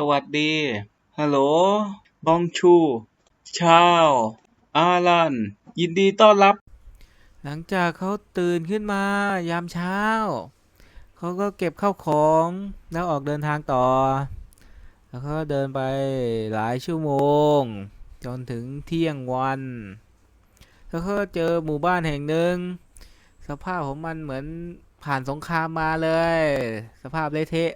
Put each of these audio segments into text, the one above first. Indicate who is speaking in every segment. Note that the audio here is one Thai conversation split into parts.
Speaker 1: สวัสดี ฮัลโหล บองชู ชาว อาลัน ยินดีต้อนรับ
Speaker 2: หลังจากเขาตื่นขึ้นมายามเช้า เขาก็เก็บข้าวของแล้วออกเดินทางต่อ แล้วก็เดินไปหลายชั่วโมง จนถึงเที่ยงวัน แล้วก็เจอหมู่บ้านแห่งหนึ่ง สภาพของมันเหมือนผ่านสงครามมาเลย สภาพเละเทะ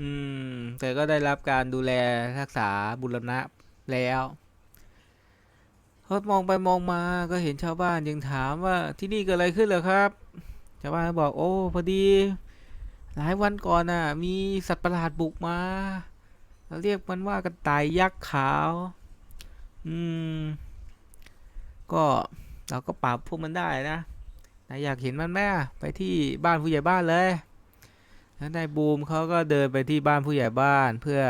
Speaker 2: อืม แต่ก็ได้รับการดูแลรักษาบุรณะแล้วพอมองไปมองมาก็เห็นชาวบ้านยังถามว่าที่นี่เกิดอะไรขึ้นเหรอครับ ชาวบ้านบอกโอ้พอดี หลายวันก่อนน่ะ มีสัตว์ประหลาดบุกมาเราเรียกมันว่ากระต่ายยักษ์ขาว อืม ก็เราก็ปราบพวกมันได้นะนายอยากเห็นมันไหมไปที่บ้านผู้ใหญ่บ้านเลย แล้วนายบูมเขาก็เดินไปที่บ้านผู้ใหญ่บ้านเพื่อ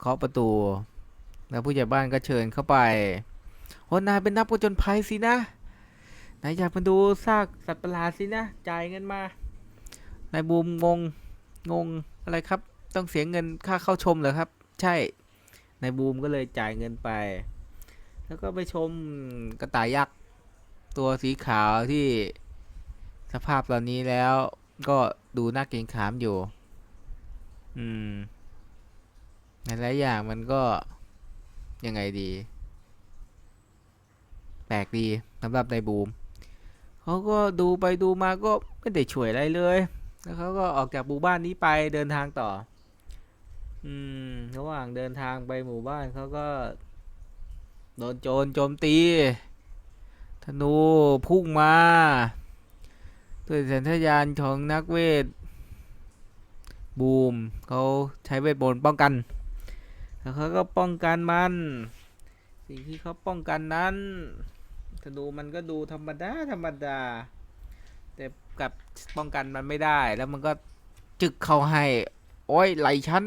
Speaker 2: เคาะประตู แล้วผู้ใหญ่บ้านก็เชิญเข้าไปโอ้นายเป็นนักผจญภัยสินะนายอยากมาดูซากสัตว์ประหลาดสินะ จ่ายเงินมา นายบูมงง งงอะไรครับ ต้องเสียเงินค่าเข้าชมเหรอครับ ใช่ นายบูมก็เลยจ่ายเงินไป แล้วก็ไปชมกระต่ายยักษ์ตัวสีขาวที่สภาพตอนนี้แล้วก็ดูน่าเกรงขามอยู่ อืมหลายๆอย่างมันก็ยังไงดี แปลกดีสำหรับในบูมเขาก็ดูไปดูมาก็ไม่ได้ช่วยอะไรเลย แล้วเขาก็ออกจากหมู่บ้านนี้ไปเดินทางต่อ อืม ระหว่างเดินทางไปหมู่บ้านเขาก็ โดนโจรโจมตี ธนูพุ่งมาด้วยสัญชาตญาณของนักเวท บูมเขาใช้เวทมนต์ป้องกันแล้วเขาก็ป้องกันมัน สิ่งที่เขาป้องกันนั้นถ้าดูมันก็ดูธรรมดาธรรมดา แต่กับป้องกันมันไม่ได้ แล้วมันก็จึกเข้าให้ โอ้ยไหลฉัน